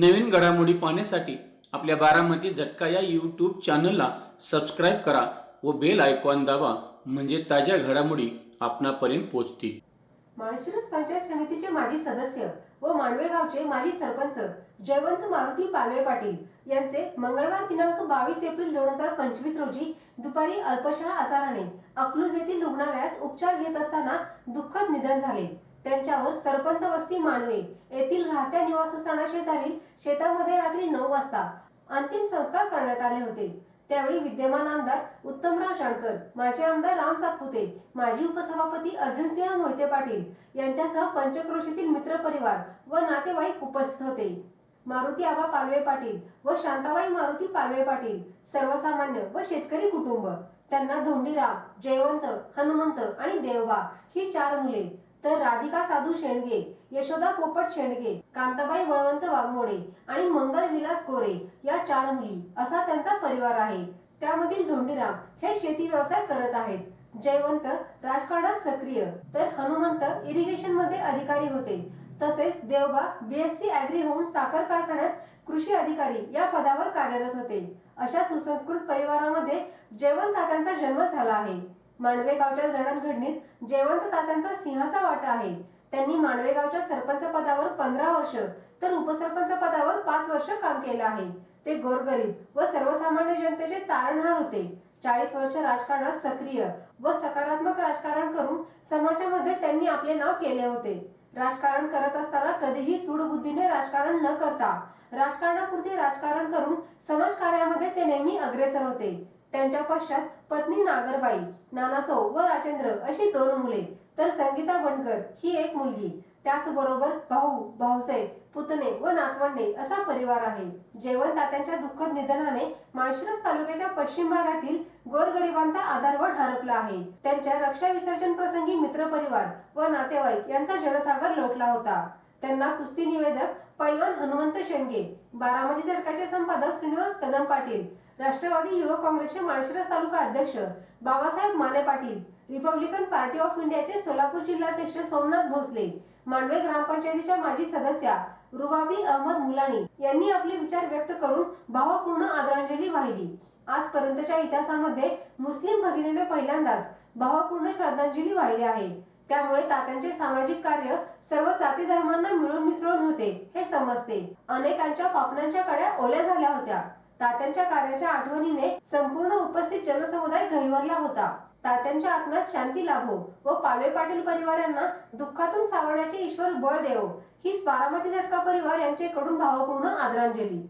नवीन घडामोडी पाहण्यासाठी आपल्या बारामती झटका या यूट्यूब चॅनलला सबस्क्राईब करा व बेल आयकॉन दाबा म्हणजे ताज्या घडामोडी आपणापर्यंत पोहोचतील. माळशिरस पंचायत समितीचे माजी सदस्य व मांडवेगावचे माजी सरपंच जयवंत मारुती पालवे पाटील यांचे मंगळवार दिनांक बावीस एप्रिल दोन हजार पंचवीस रोजी दुपारी अल्पशा आजाराने अकलूज येथील रुग्णालयात उपचार घेत असताना दुःखद निधन झाले. त्यांच्यावर सरपंच वस्ती मांडवे येथील राहत्या निवासस्थाना शेजारील शेतामध्ये रात्री नऊ वाजता अंतिम संस्कार करण्यात आले होते. त्यावेळी विद्यमान आमदार उत्तमराव जानकर माजी आमदार राम सातपुते माजी उपसभापती अर्जुनसिंह मोहिते पाटील यांच्यासह पंचक्रोशीतील मित्र परिवार व नातेवाईक उपस्थित होते. मारुती आबा पालवे पाटील व शांताबाई मारुती पालवे पाटील सर्वसामान्य व शेतकरी कुटुंब. त्यांना धोंडीराम जयवंत हनुमंत आणि देवबा ही चार मुले तर राधिका साधू शेंडगे यशोदा पोपट शेंडगे कांताबाई बळवंत वाघमोडे आणि मंगल विलास गोरे या चार मुली असा त्यांचा परिवार आहे. त्यामधील धोंडीराम हे शेती व्यवसाय करत आहेत. जयवंत राजकारणात सक्रिय तर हनुमंत इरिगेशनमध्ये अधिकारी होते. तसेच देवबा बीएससी अॅग्री होऊन साखर कारखान्यात कृषी अधिकारी या पदावर कार्यरत होते. अशा सुसंस्कृत परिवारामध्ये जयवंत तात्यांचा जन्म झाला आहे. मांडवे गावच्या जडणघडणीत जयवंत तात्यांचा सिंहाचा वाटा आहे. त्यांनी मांडवे गावच्या सरपंच पदावर पंधरा वर्ष तर उपसरपंच पदावर पाच वर्ष काम केलं आहे. ते गोरगरीब व सर्वसामान्य जनतेचे तारणहार होते. चाळीस वर्ष राजकारणात सक्रिय व सकारात्मक राजकारण करून समाजामध्ये त्यांनी आपले नाव केले होते. राजकारण करत असताना कधीही सूडबुद्धीने राजकारण न करता राजकारणापुरते राजकारण करून समाज कार्यामध्ये ते नेहमी अग्रेसर होते. त्यांच्या पश्चात पत्नी नागरबाई नानासो व राजेंद्र अशी दोन मुले तर संगीता बनकर ही एक मुलगी. त्याचबरोबर भाऊ भाऊसाहेब पुतणे व नातवंडे असा परिवार आहे. जयवंत तात्यांच्या दुःखद निधनाने माळशिरस तालुक्याच्या पश्चिम भागातील गोरगरिबांचा आधारवड हरपला आहे. त्यांच्या रक्षा विसर्जन प्रसंगी मित्रपरिवार व नातेवाईक यांचा जनसागर लोटला होता. त्यांना कुस्ती निवेदक पैलवान हनुमंत शेंडगे बारामती सरकारचे संपादक श्रीनिवास कदम पाटील राष्ट्रवादी युवक काँग्रेसचे माळशिरस तालुका अध्यक्ष Babasaheb Mane Patil Republican Party of इंडियाचे सोलापूर जिल्हाध्यक्ष सोमनाथ भोसले मांडवे ग्रामपंचायतीच्या माजी सदस्या रुबाबी अहमद मुलानी यांनी आपले विचार व्यक्त करून भावपूर्ण आदरांजली वाहिली. आजपर्यंतच्या इतिहासामध्ये मुस्लिम भगिनीने पहिल्यांदाच भावपूर्ण श्रद्धांजली वाहिली आहे. त्यामुळे तात्यांचे सामाजिक कार्य सर्व जाती धर्मांना मिळून मिसळून होते हे समजते. अनेकांच्या पापणांच्या कड्या ओल्या झाल्या होत्या. तात्यांच्या कार्याच्या आठवणीने संपूर्ण उपस्थित जनसमुदाय गहिवरला होता. तात्यांच्या आत्म्यात शांती लाभो व पालवे पाटील परिवारांना दुःखातून सावरण्याचे ईश्वर बळ देव. हीच बारामती झटका परिवार यांच्याकडून भावपूर्ण आदरांजली.